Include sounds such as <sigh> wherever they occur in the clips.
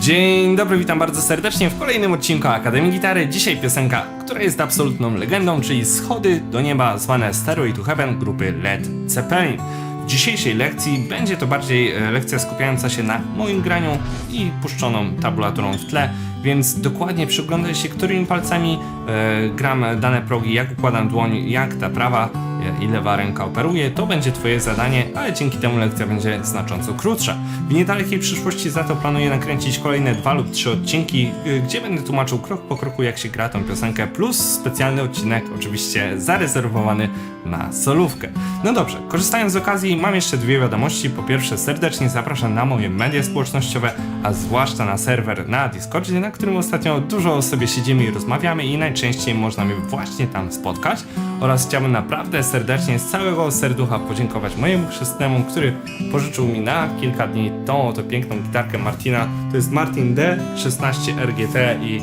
Dzień dobry, witam bardzo serdecznie w kolejnym odcinku Akademii Gitary. Dzisiaj piosenka, która jest absolutną legendą, czyli Schody do nieba zwane Stairway to Heaven grupy Led Zeppelin. W dzisiejszej lekcji będzie to bardziej e, lekcja skupiająca się na moim graniu i puszczoną tabulaturą w tle, więc dokładnie przyglądaj się, którymi palcami e, gram dane progi, jak układam dłoń, jak ta prawa i lewa ręka operuje, to będzie Twoje zadanie, ale dzięki temu lekcja będzie znacząco krótsza. W niedalekiej przyszłości za to planuję nakręcić kolejne dwa lub trzy odcinki, y, gdzie będę tłumaczył krok po kroku, jak się gra tą piosenkę, plus specjalny odcinek, oczywiście zarezerwowany na solówkę. No dobrze, korzystając z okazji, mam jeszcze dwie wiadomości. Po pierwsze, serdecznie zapraszam na moje media społecznościowe, a zwłaszcza na serwer na Discordzie, na którym ostatnio dużo o sobie siedzimy i rozmawiamy i najczęściej można mnie właśnie tam spotkać. Oraz chciałbym naprawdę serdecznie z całego serducha podziękować mojemu chrzestnemu, który pożyczył mi na kilka dni tą oto piękną gitarkę Martina. To jest Martin D16 RGT i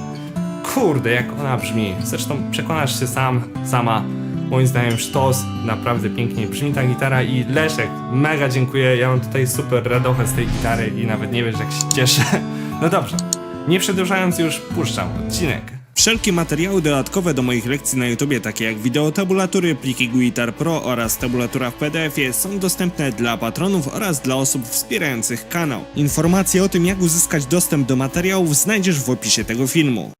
kurde jak ona brzmi. Zresztą przekonasz się sam, sama. Moim zdaniem sztos, naprawdę pięknie brzmi ta gitara i Leszek, mega dziękuję, ja mam tutaj super radochę z tej gitary i nawet nie wiesz jak się cieszę. <laughs> No dobrze, nie przedłużając już, puszczam odcinek. Wszelkie materiały dodatkowe do moich lekcji na YouTubie, takie jak wideo tabulatury, pliki Guitar Pro oraz tabulatura w PDF-ie są dostępne dla patronów oraz dla osób wspierających kanał. Informacje o tym jak uzyskać dostęp do materiałów znajdziesz w opisie tego filmu.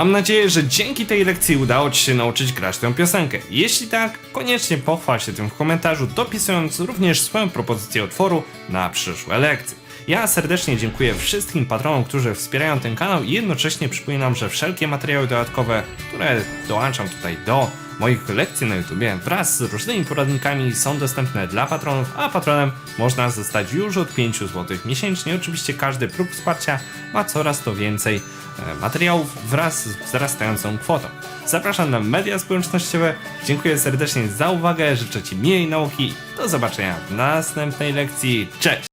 Mam nadzieję, że dzięki tej lekcji udało Ci się nauczyć grać tę piosenkę. Jeśli tak, koniecznie pochwal się tym w komentarzu, dopisując również swoją propozycję utworu na przyszłe lekcje. Ja serdecznie dziękuję wszystkim patronom, którzy wspierają ten kanał i jednocześnie przypominam, że wszelkie materiały dodatkowe, które dołączam tutaj do moich lekcji na YouTubie wraz z różnymi poradnikami są dostępne dla patronów, a patronem można zostać już od 5 zł miesięcznie. Oczywiście każdy próg wsparcia ma coraz to więcej e, materiałów wraz z wzrastającą kwotą. Zapraszam na media społecznościowe. Dziękuję serdecznie za uwagę, życzę Ci miłej nauki. Do zobaczenia w następnej lekcji. Cześć!